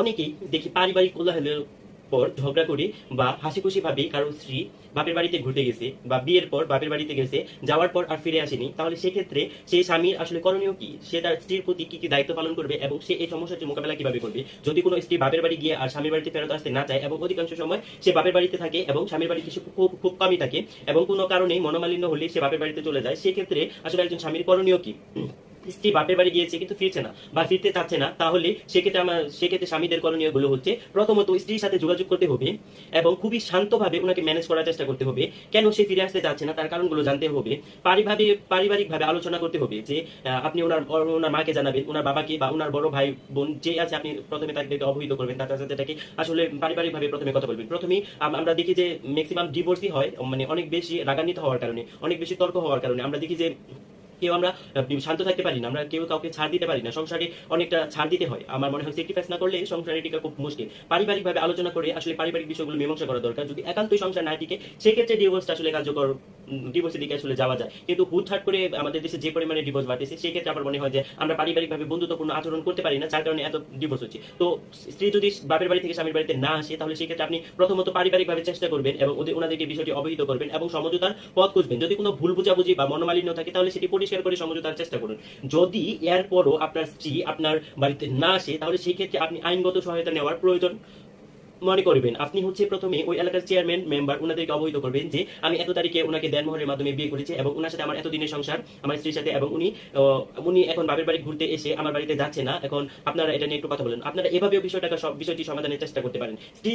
অনেকেই দেখি পারিবারিক কোলাহলের পর ঝগড়া করে বা হাসি খুশি ভাবে কারও স্ত্রী বাপের বাড়িতে ঘুরতে গেছে বা বিয়ের পর বাপের বাড়িতে গেছে, যাওয়ার পর আর ফিরে আসেনি, তাহলে সেক্ষেত্রে সেই স্বামীর আসলে করণীয় কি? সে তার স্ত্রীর প্রতি কি কি দায়িত্ব পালন করবে এবং সে এই সমস্যাটি মোকাবেলা কীভাবে করবে? যদি কোনো স্ত্রী বাপের বাড়ি গিয়ে আর স্বামীর বাড়িতে ফেরত আসতে না চায় এবং অধিকাংশ সময় সে বাপের বাড়িতে থাকে এবং স্বামীর বাড়িতে সে খুব খুব কমই থাকে এবং কোনো কারণেই মনোমালিন্য হলে সে বাপের বাড়িতে চলে যায়, সেক্ষেত্রে আসলে একজন স্বামীর করণীয় কি? স্ত্রী বাপের বাড়ি গিয়েছে কিন্তু ফিরছে না বা ফিরতে চাচ্ছে না, তাহলে সেক্ষেত্রে আমার, সেক্ষেত্রে স্বামীদের করণীয়গুলো হচ্ছে প্রথমত স্ত্রীর সাথে যোগাযোগ করতে হবে এবং খুবই শান্তভাবে ওনাকে ম্যানেজ করার চেষ্টা করতে হবে। কেন সে ফিরে আসতে চাচ্ছে না তার কারণগুলো জানতে হবে। পারিভাবে পারিবারিক ভাবে আলোচনা করতে হবে যে আপনি ওনার ওনার মাকে জানাবেন, ওনার বাবাকে বা ওনার বড় ভাই বোন যে আছে আপনি প্রথমে তাদেরকে অবহিত করবেন, তার সাথে তাকে আসলে পারিবারিক ভাবে প্রথমে কথা বলবেন। প্রথমেই আমরা দেখি যে ম্যাক্সিমাম ডিভোর্সই হয় মানে অনেক বেশি রাগান্বিত হওয়ার কারণে, অনেক বেশি তর্ক হওয়ার কারণে, আমরা দেখি যে কেউ আমরা শান্ত থাকতে পারি না, আমরা কেউ কাউকে ছাড় দিতে পারি না। সংসারে অনেকটা ছাড় দিতে হয়। আমার মনে হয় স্যাক্রিফাইস না করলে সংসারে টিকা খুব মুশকিল। পারিবারিকভাবে আলোচনা করে আসলে পারিবারিক বিষয়গুলো মীমাংসা করা দরকার। যদি একান্তই সংসার না টিকে, সেক্ষেত্রে ডিভোর্সটা আসলে কার্যকর ডিভোর্সের দিকে আসলে যাওয়া যায়। কিন্তু হুটহাট করে আমাদের দেশে যে পরিমাণে ডিভোর্স বাড়তেছে, সেক্ষেত্রে আমার মনে হয় যে আমরা পারিবারিক ভাবে বন্ধুত্বপূর্ণ আচরণ করতে পারি না, যার কারণে এত ডিভোর্স হচ্ছে। তো স্ত্রী যদি বাপের বাড়ি থেকে স্বামীর বাড়িতে না আসে, তাহলে সেক্ষেত্রে আপনি প্রথমত পারিবারিক ভাবে চেষ্টা করবেন এবং ওদের, ওনাদেরকে বিষয়টি অবহিত করবেন এবং সমঝোতার পথ খুঁজবেন। যদি কোনো ভুল বুঝাবুঝি বা মনোমালিন্য থাকে, তাহলে সেটি পরিষ্কার করে সমঝোতার চেষ্টা করুন। যদি এরপরও আপনার স্ত্রী আপনার বাড়িতে না আসে, তাহলে সেই ক্ষেত্রে আপনি আইনগত সহায়তা নেওয়ার প্রয়োজন। মনে করবেন। আপনি হচ্ছে প্রথমে ওই এলাকার চেয়ারম্যান মেম্বার ওনাদেরকে অবহিত করবেন যে, আমি এত তারিখে ওনাকে দেনমোহরের মাধ্যমে বিয়ে করেছি এবং ওনার সাথে আমার এতদিনের সংসার, আমার স্ত্রীর সাথে এবং উনি উনি এখন বাপের বাড়ি ঘুরতে এসে আমার বাড়িতে যাচ্ছে না। এখন আপনারা এটা নিয়ে একটু কথা বলেন। আপনারা এভাবেও বিষয়টাকে বিষয়টি সমাধানের চেষ্টা করতে পারেন। স্ত্রী